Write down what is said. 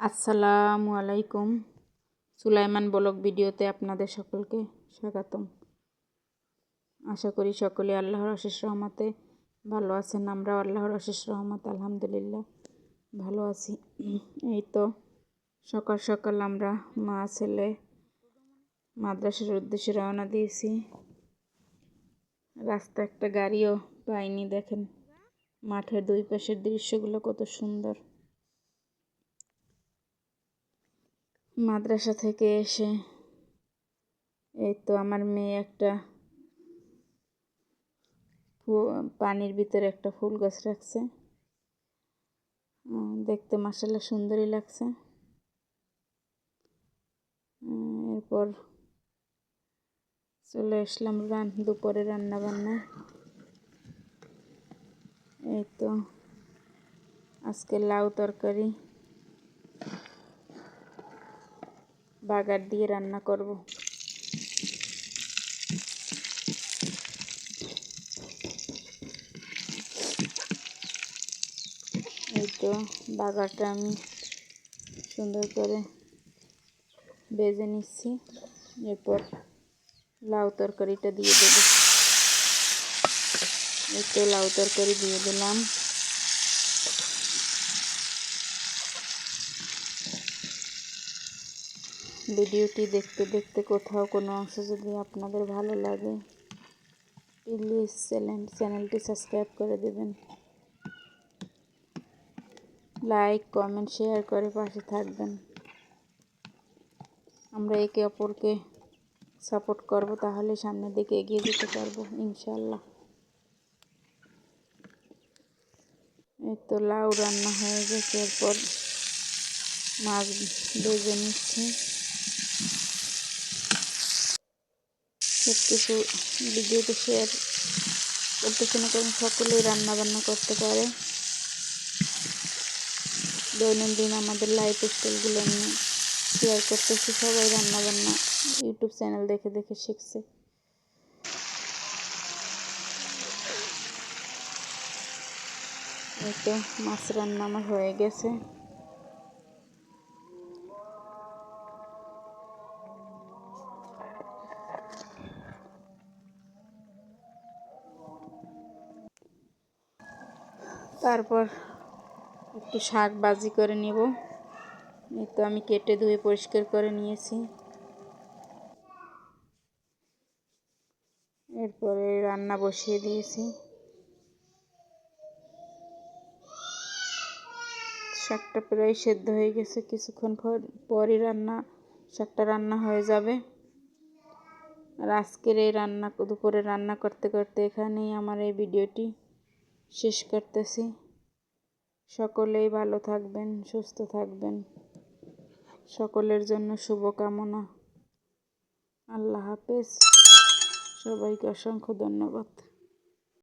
আসসালামু আলাইকুম। সুলাইমান ব্লগ ভিডিওতে আপনাদের সকলকে স্বাগতম। আশা করি সকলে আল্লাহর অশেষ রহমতে ভালো আছেন। আমরাও আল্লাহর অশেষ রহমত, আলহামদুলিল্লাহ, ভালো আছি। এই তো সকাল সকাল আমরা মা, ছেলে মাদ্রাসার উদ্দেশ্যে রওনা দিয়েছি। রাস্তা একটা গাড়িও পাইনি, দেখেন মাঠের দুই পাশের দৃশ্যগুলো কত সুন্দর। মাদ্রাসা থেকে এসে এই তো আমার মেয়ে একটা পানির ভিতরে একটা ফুল গাছ রাখছে। দেখতে মাসাল্লাহ সুন্দরই লাগছে। এরপর চলে আসলাম রান, দুপুরে রান্না বান্না এই তো আজকে লাউ তরকারি। বাগার দিয়ে রান্না করব। এই তো বাগারটা আমি সুন্দর করে বেজে নিচ্ছি। এরপর লাউ তরকারিটা দিয়ে দেবো। এই তো লাউ তরকারি দিয়ে দিলাম। ভিডিওটি দেখতে দেখতে কোথাও কোনো অংশ যদি আপনাদের ভালো লাগে প্লিজ চ্যানেল, চ্যানেলটি সাবস্ক্রাইব করে দেবেন। লাইক কমেন্ট শেয়ার করে পাশে থাকবেন। আমরা একে অপরকে সাপোর্ট করব, তাহলে সামনের দিকে এগিয়ে যেতে পারব ইনশাল্লাহ এই তো লাউ রান্না হয়ে গেছে, এরপর মাছ ভেজে নিচ্ছি। সব কিছু ভিডিওতে শেয়ার করতেছে না কারণ সকলেই রান্না বান্না করতে পারে। দৈনন্দিন আমাদের লাইফ স্টাইলগুলো নিয়ে শেয়ার করতেছি। সবাই রান্না বান্না ইউটিউব চ্যানেল দেখে দেখে শিখছে। এই তো, মাছ রান্না আমার হয়ে গেছে। তারপর একটু শাক বাজি করে নেব। এই তো আমি কেটে ধুয়ে পরিষ্কার করে নিয়েছি। এরপরে রান্না বসিয়ে দিয়েছি। শাকটা প্রায় সেদ্ধ হয়ে গেছে। কিছুক্ষণ পর, পরই রান্না, শাকটা রান্না হয়ে যাবে। আর আজকের এই রান্না, দুপুরে রান্না করতে করতে এখানেই আমার এই ভিডিওটি। শেষ করতেছি। সকলেই ভালো থাকবেন, সুস্থ থাকবেন। সকলের জন্য শুভকামনা। আল্লাহ হাফেজ। সবাইকে অসংখ্য ধন্যবাদ।